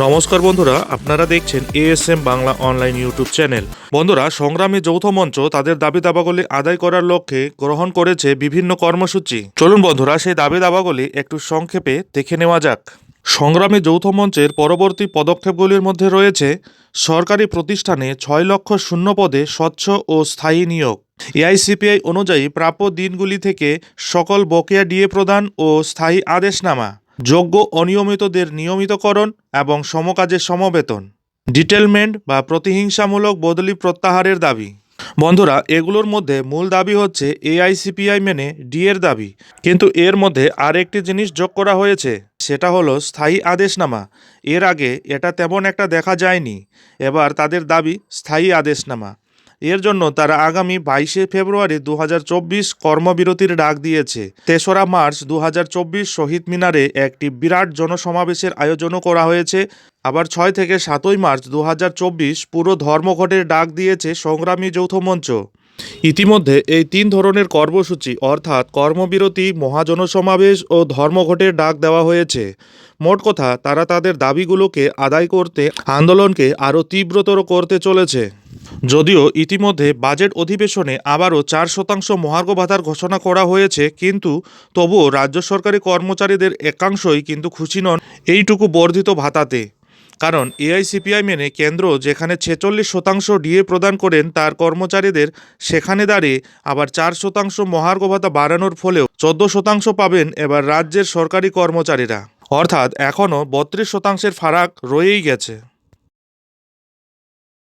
নমস্কার বন্ধুরা, আপনারা দেখছেন ASM Bangla online YouTube channel বন্ধুরা, সংগ্রামী যৌথ মঞ্চ তাদের দাবি দাবাগুলি আদায় করার লক্ষ্যে গ্রহণ করেছে বিভিন্ন কর্মসূচি। চলুন বন্ধুরা, সেই দাবি দাবাগুলি একটু সংক্ষেপে দেখে নেওয়া যাক। সংগ্রামী যৌথ মঞ্চের পরবর্তী পদক্ষেপগুলির মধ্যে রয়েছে, সরকারি প্রতিষ্ঠানে ছয় লক্ষ শূন্য পদে স্বচ্ছ ও স্থায়ী নিয়োগ। এআইসিপিআই অনুযায়ী প্রাপ্য দিনগুলি থেকে সকল বকেয়া ডিএ প্রদান ও স্থায়ী আদেশনামা। যোগ্য অনিয়মিতদের নিয়মিতকরণ এবং সমকাজে সমবেতন। ডিটেলমেন্ট বা প্রতিহিংসামূলক বদলি প্রত্যাহারের দাবি। বন্ধুরা, এগুলোর মধ্যে মূল দাবি হচ্ছে এআইসিপিআই মেনে ডিএর দাবি। কিন্তু এর মধ্যে আর একটি জিনিস যোগ করা হয়েছে, সেটা হলো স্থায়ী আদেশনামা। এর আগে এটা তেমন একটা দেখা যায়নি। এবার তাদের দাবি স্থায়ী আদেশনামা। এর জন্য তারা আগামী বাইশে ফেব্রুয়ারি দু হাজার চব্বিশ কর্মবিরতির ডাক দিয়েছে। তেসরা মার্চ দু হাজার চব্বিশ শহীদ মিনারে একটি বিরাট জনসমাবেশের আয়োজনও করা হয়েছে। আবার ছয় থেকে সাতই মার্চ দু হাজার চব্বিশ পুরো ধর্মঘটের ডাক দিয়েছে সংগ্রামী যৌথ মঞ্চ। ইতিমধ্যে এই তিন ধরনের কর্মসূচি অর্থাৎ কর্মবিরতি, মহাজনসমাবেশ ও ধর্মঘটের ডাক দেওয়া হয়েছে। মোট কথা, তারা তাদের দাবিগুলোকে আদায় করতে আন্দোলনকে আরও তীব্রতর করতে চলেছে। যদিও ইতিমধ্যে বাজেট অধিবেশনে আবারও চার শতাংশ মহার্ঘ ভাতার ঘোষণা করা হয়েছে, কিন্তু তবুও রাজ্য সরকারি কর্মচারীদের একাংশই কিন্তু খুশি নন এইটুকু বর্ধিত ভাতাতে। কারণ এআইসিপিআই মেনে কেন্দ্র যেখানে ছেচল্লিশ শতাংশ ডিএ প্রদান করেন, তার কর্মচারীদের সেখানে দাঁড়িয়ে আবার চার শতাংশ মহার্ঘ ভাতা বাড়ানোর ফলেও চোদ্দ শতাংশ পাবেন এবার রাজ্যের সরকারি কর্মচারীরা। অর্থাৎ এখনও বত্রিশ শতাংশের ফারাক রয়েই গেছে।